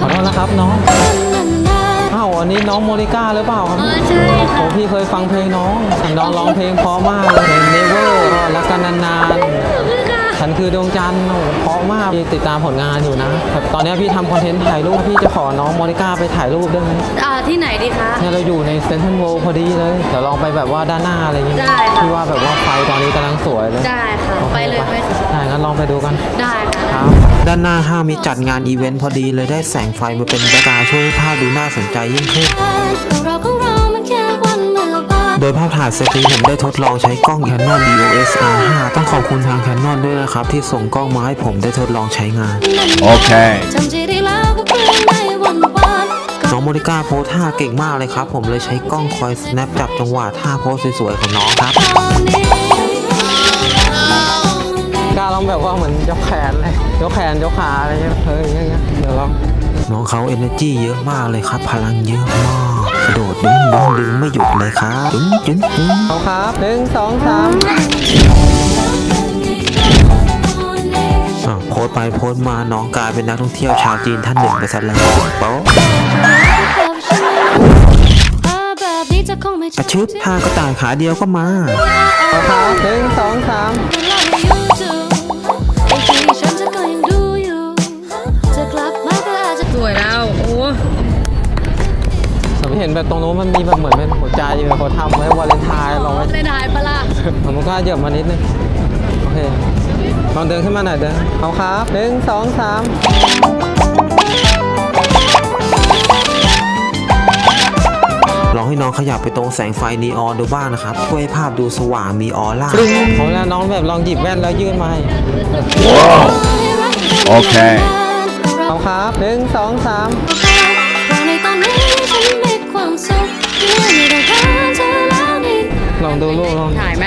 ขอโทษนะครับน้องอ้าวอันนี้น้องโมนิก้าหรือเปล่าครับเออใช่โอ้ค่ะพี่เคยฟังเพลงน้องเห็นน้องร้องเพลงเพราะมากเลยเพลง Never ก็รักกันนานๆ ฉันคือดวงจันทร์โอ้โหเพราะมากพี่ติดตามผลงานอยู่นะแบบตอนนี้พี่ทำคอนเทนต์ถ่ายรูปพี่จะขอน้องโมนิก้าไปถ่ายรูปได้ไหมอ่าที่ไหนดีคะ เนี่ยเราอยู่ในเซนทรัลเวิลด์พอดีเลยเดี๋ยวลองไปแบบว่าด้านหน้าอะไรอย่างเงี้ยได้ค่ะ พี่ว่าแบบว่าไฟตอนนี้กำลังสวยเลยได้ค่ะไปเลยไปค่ะใช่งั้นลองไปดูกัน ได้ค่ะครับด้านหน้าห้างมีจัดงานอีเวนต์พอดีเลยได้แสงไฟมาเป็นแบ็คกราวด์ช่วยให้ภาพดูน่าสนใจยิ่งขึ้น เราของเรามันแค่วันเมื่อวาน โดยภาพถ่ายเซตนี้ผมได้ทดลองใช้กล้อง Canon EOS R5 ต้องขอบคุณทาง Canon ด้วยนะครับ ที่ส่งกล้องมาให้ผมได้ทดลองใช้งาน Okay. จำที่ได้แล้วก็เพื่อนในวันวานน้องโมนิก้าโพสท่าเก่งมากเลยครับ ผมเลยใช้กล้องคอย snap จับจังหวะท่าโพสสวยๆของน้องครับตอนนี้กล้าลองแบบว่าเหมือนยกแขนเลยยกแขนยกขาอะไรเงี้ยเฮ้ยอย่างเงี้ยเดี๋ยวลอง น้องเขา energy เยอะมากเลยครับ พลังเยอะมาก กระโดดดึงดึงดึงไม่หยุดเลยครับจึ๊งจึ๊งจึ๊งเอาครับหนึ่งสองสามอะโพสต์ไปโพสต์มาน้องกลายเป็นนักท่องเที่ยวชาวจีนท่านหนึ่งไปซะแล้วโป๊ะแบบนี้จะคงไม่อาชึบท่ากระต่ายขาเดียวก็มาเอาครับหนึ่งสองสาม เห็นแบบตรงโน้นมันมีแบบเหมือนเป็นหัวใจอยู่เขาทำไว้วาเลนไทน์ลองไว้ได้ได้ปะล่ะผมก็เหยียบมานิดนึงโอเคลองเดินขึ้นมาหน่อยเดินเอาครับหนึ่งสองสามลองให้น้องขยับไปตรงแสงไฟนีออนดูบ้างนะครับช่วยให้ภาพดูสว่างมีออร่าผมแล้วน้องแบบลองหยิบแว่นแล้วยื่นมาให้ Okay. เอาครับหนึ่งสองสาม องดูลูกลองถ่ายไหม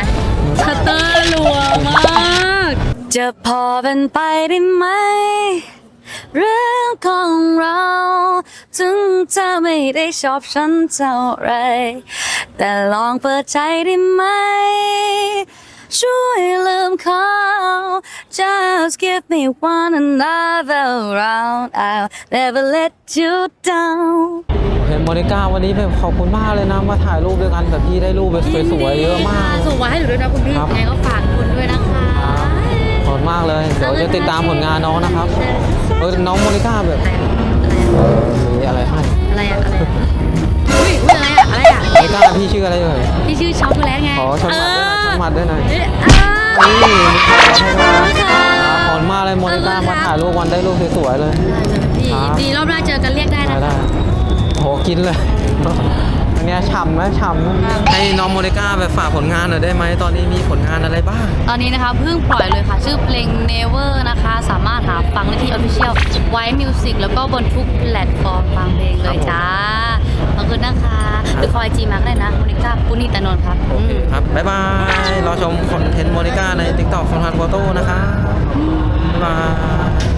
คัตเตอร์รัวมากจะพอเป็นไปได้ไหม เรื่องของเรา ถึงจะไม่ได้ชอบฉันเท่าไร แต่ลองเปิดใจได้ไหม ช่วยลืมเขา Just give me one another round I'll never let you down เห็นโมนิก้าวันนี้แบบขอบคุณมากเลยนะมาถ่ายรูปด้วยกันแบบพี่ได้รูปแบบสวยๆเยอะมากส่งมาให้หนูด้วยนะคุณพี่ครับยังไงก็ฝากคุณด้วยนะคะขอบคุณมากเลยเดี๋ยวจะติดตามผลงานน้องนะครับเออน้องโมนิก้าแบบมีอะไรให้อะไรอะอะไรอะอุ้ยอุ้ยอะไรอะอะไรอะโมนิก้าพี่ชื่ออะไรเอ่ยพี่ชื่อช็อกโกแลตไงขอชมเอมัดด้วยนะชมมัดด้วยหน่อยเอ๊ะอ่านี่ขอบคุณมากค่ะขอบคุณมากเลยโมนิก้ามาถ่ายรูปวันได้รูปสวยๆเลยพี่ครับดีรอบหน้าเจอกันเรียกได้ได้นะได้โหกินเลยอันเนี้ยฉ่ำไหมฉ่ำนะให้น้องโมนิก้าแบบฝากผลงานหน่อยได้ไหมตอนนี้มีผลงานอะไรบ้าง ตอนนี้นะคะเพิ่งปล่อยเลยค่ะ ชื่อเพลง Never นะคะ สามารถหาฟังได้ที่ Official White Music แล้วก็บนทุกแพลตฟอร์มฟังเพลงเลยจ้าขอบคุณนะคะหรือคอยจีมาก็ได้นะโมนิก้าปุณิตานนท์ครับอืมครับ บ๊ายบาย รอชมคอนเทนต์โมนิก้าใน TikTok ฟอนทันโฟโต้นะคะบ๊ายบาย